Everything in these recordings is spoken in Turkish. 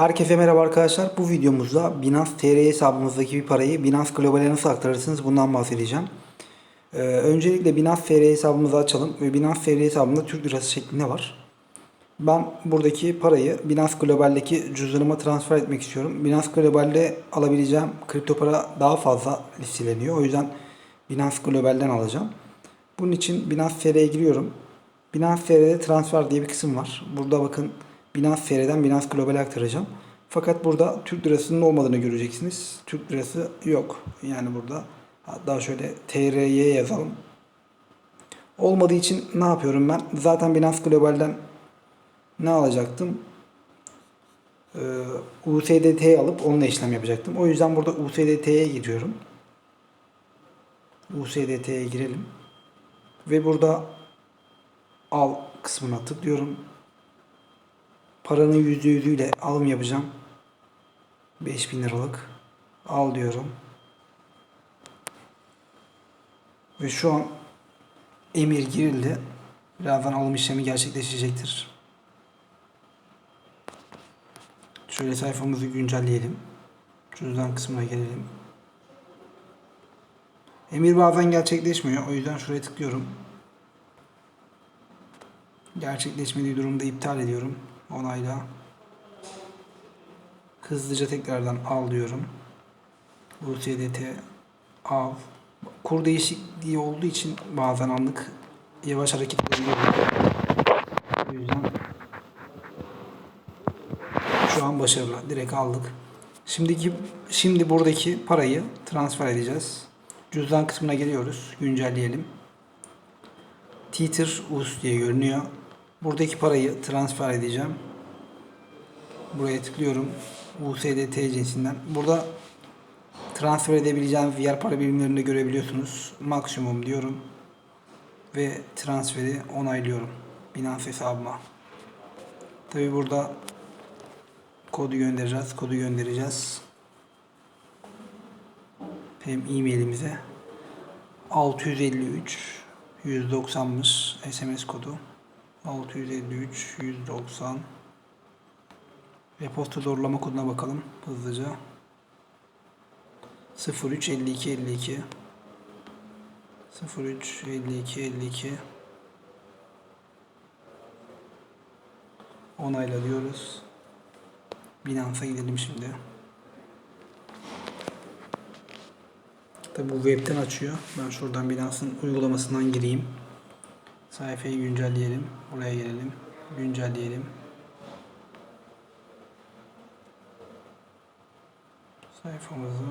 Herkese merhaba arkadaşlar. Bu videomuzda Binance TR hesabımızdaki bir parayı Binance Global'e nasıl aktarırsınız bundan bahsedeceğim. Ee, öncelikle Binance TR hesabımızı açalım ve Binance TR hesabında Türk lirası şeklinde var. Ben buradaki parayı Binance Global'deki cüzdanıma transfer etmek istiyorum. Binance Global'de alabileceğim kripto para daha fazla listeleniyor. O yüzden Binance Global'den alacağım. Bunun için Binance TR'ye giriyorum. Binance TR'de transfer diye bir kısım var. Burada bakın Binance TR'den Binance Global'e aktaracağım. Fakat burada Türk lirasının olmadığını göreceksiniz. Türk lirası yok. Yani burada hatta şöyle TRY yazalım. Olmadığı için ne yapıyorum ben? Zaten Binance Global'den ne alacaktım? Ee, USDT alıp onunla işlem yapacaktım. O yüzden burada USDT'ye giriyorum. USDT'ye girelim. Ve burada al kısmına tıklıyorum. Paranın %100'üyle alım yapacağım. 5000 liralık. Al diyorum. Ve şu an emir girildi. Birazdan alım işlemi gerçekleşecektir. Şöyle sayfamızı güncelleyelim. Cüzdan kısmına gelelim. Emir bazen gerçekleşmiyor. O yüzden şuraya tıklıyorum. Gerçekleşmediği durumda iptal ediyorum. Onayla. Hızlıca tekrardan al diyorum. USDT al. Kur değişikliği olduğu için bazen anlık yavaş hareket edebiliyorum. O yüzden şu an başarılı. Direkt aldık. Şimdiki şimdi buradaki parayı transfer edeceğiz. Cüzdan kısmına geliyoruz. Güncelleyelim. Tether US diye görünüyor. Buradaki parayı transfer edeceğim. Buraya tıklıyorum. USDT cinsinden. Burada transfer edebileceğim diğer para birimlerini de görebiliyorsunuz. Maksimum diyorum. Ve transferi onaylıyorum. Binance hesabıma. Tabi burada kodu göndereceğiz. Kodu göndereceğiz. Hem e-mailimize 653 190'mış SMS kodu. 653 190 Reposta doğrulama koduna bakalım hızlıca. 03 52 52 03 52 52 Onayla diyoruz. Binance'a gidelim şimdi. Tabi bu webten açıyor. Ben şuradan Binance'ın uygulamasından gireyim. Sayfayı güncelleyelim. Buraya gelelim. Güncelleyelim. Sayfamızı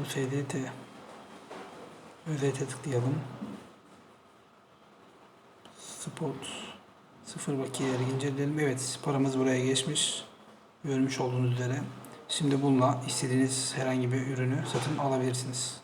USDT Özete tıklayalım. Spot sıfır bakiyeleri inceleyelim. Evet paramız buraya geçmiş. Görmüş olduğunuz üzere. Şimdi bununla istediğiniz herhangi bir ürünü satın alabilirsiniz.